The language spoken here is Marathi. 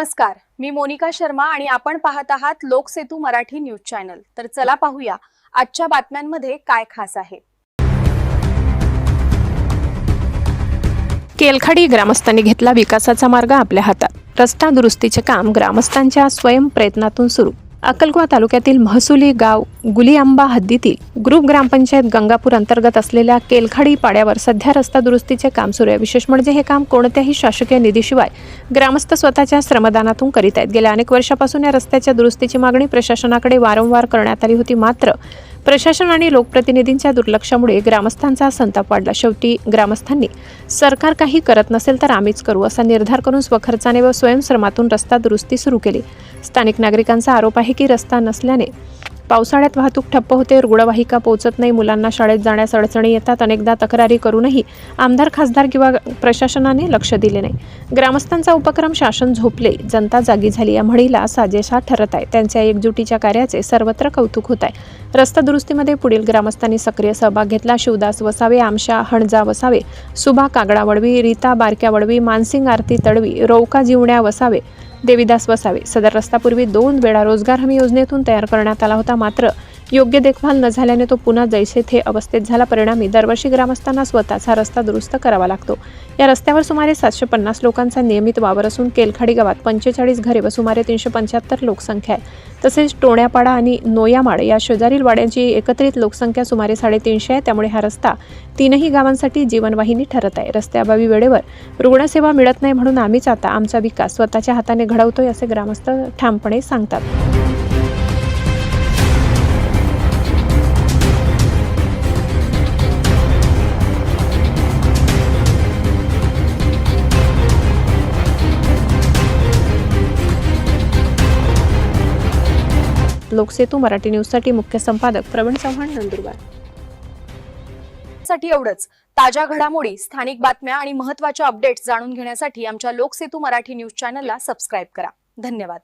नमस्कार मी मोनिका शर्मा आणि आपण पाहत आहात लोकसेतू मराठी न्यूज चॅनल. तर चला पाहूया आजच्या बातम्यांमध्ये काय खास आहे. केलखाडी ग्रामस्थांनी घेतला विकासाचा मार्ग आपल्या हातात. रस्ता दुरुस्तीचे काम ग्रामस्थांच्या स्वयंप्रयत्नातून सुरू. अक्कलकुवा तालुक्यातील महसुली गाव गुलीआंबा हद्दीतील ग्रुप ग्रामपंचायत गंगापूर अंतर्गत असलेल्या केलखाडी पाड्यावर सध्या रस्ता दुरुस्तीचे काम सुरू आहे. विशेष म्हणजे हे काम कोणत्याही शासकीय निधीशिवाय ग्रामस्थ स्वतःच्या श्रमदानातून करीत आहेत. गेल्या अनेक वर्षापासून या रस्त्याच्या दुरुस्तीची मागणी प्रशासनाकडे वारंवार करण्यात आली होती. मात्र प्रशासन आणि लोकप्रतिनिधींच्या दुर्लक्षामुळे ग्रामस्थांचा संताप वाढला. शेवटी ग्रामस्थांनी सरकार काही करत नसेल तर आम्हीच करू असा निर्धार करून स्वखर्चाने व स्वयंश्रमातून रस्ता दुरुस्ती सुरू केली. स्थानिक नागरिकांचा आरोप आहे की रस्ता नसल्याने पावसाळ्यात वाहतूक ठप्प होते रुग्णवाहिका पोहोचत नाही मुलांना शाळेत जाण्यास अडचणी येतात अनेकदा तक्रारी करूनही आमदार खासदार किंवा प्रशासनाने लक्ष दिले नाही. ग्रामस्थांचा उपक्रम शासन झोपले जनता जागी झाली या म्हणीला साजेसा ठरत आहे. त्यांच्या एकजुटीच्या कार्याचे सर्वत्र कौतुक होत आहे. रस्ता दुरुस्तीमध्ये पुढील ग्रामस्थांनी सक्रिय सहभाग घेतला. शिवदास वसावे आमशा हणजा वसावे सुभा कागडा वडवी रीता बारक्या वडवी मानसिंग आरती तडवी रौका जिवण्या वसावे देवीदास वसावे. सदर रस्तापूर्वी दोन वेळा रोजगार हमी योजनेतून तयार करण्यात आला होता मात्र योग्य देखभाल न झाल्याने तो पुन्हा जैसे थे अवस्थेत झाला. परिणामी दरवर्षी ग्रामस्थांना स्वतःचा रस्ता दुरुस्त करावा लागतो. या रस्त्यावर सुमारे सातशे पन्नास लोकांचा नियमित वावर असून केलखाडी गावात पंचेचाळीस घरे व सुमारे तीनशे पंच्याहत्तर लोकसंख्या आहे तसेच टोण्यापाडा आणि नोयामाड या शेजारील वाड्यांची एकत्रित लोकसंख्या सुमारे साडेतीनशे आहे. त्यामुळे हा रस्ता तीनही गावांसाठी जीवनवाहिनी ठरत आहे. रस्त्याअभावी वेळेवर रुग्णसेवा मिळत नाही म्हणून आम्हीच आता आमचा विकास स्वतःच्या हाताने घडवतोय असे ग्रामस्थ ठामपणे सांगतात. लोकसेतू मराठी न्यूजसाठी मुख्य संपादक प्रवीण चव्हाण नंदुरबार. साठी एवढंच. ताज्या घडामोडी स्थानिक बातम्या आणि महत्त्वाच्या अपडेट्स जाणून घेण्यासाठी आमच्या लोकसेतू मराठी न्यूज चॅनलला सबस्क्राईब करा. धन्यवाद.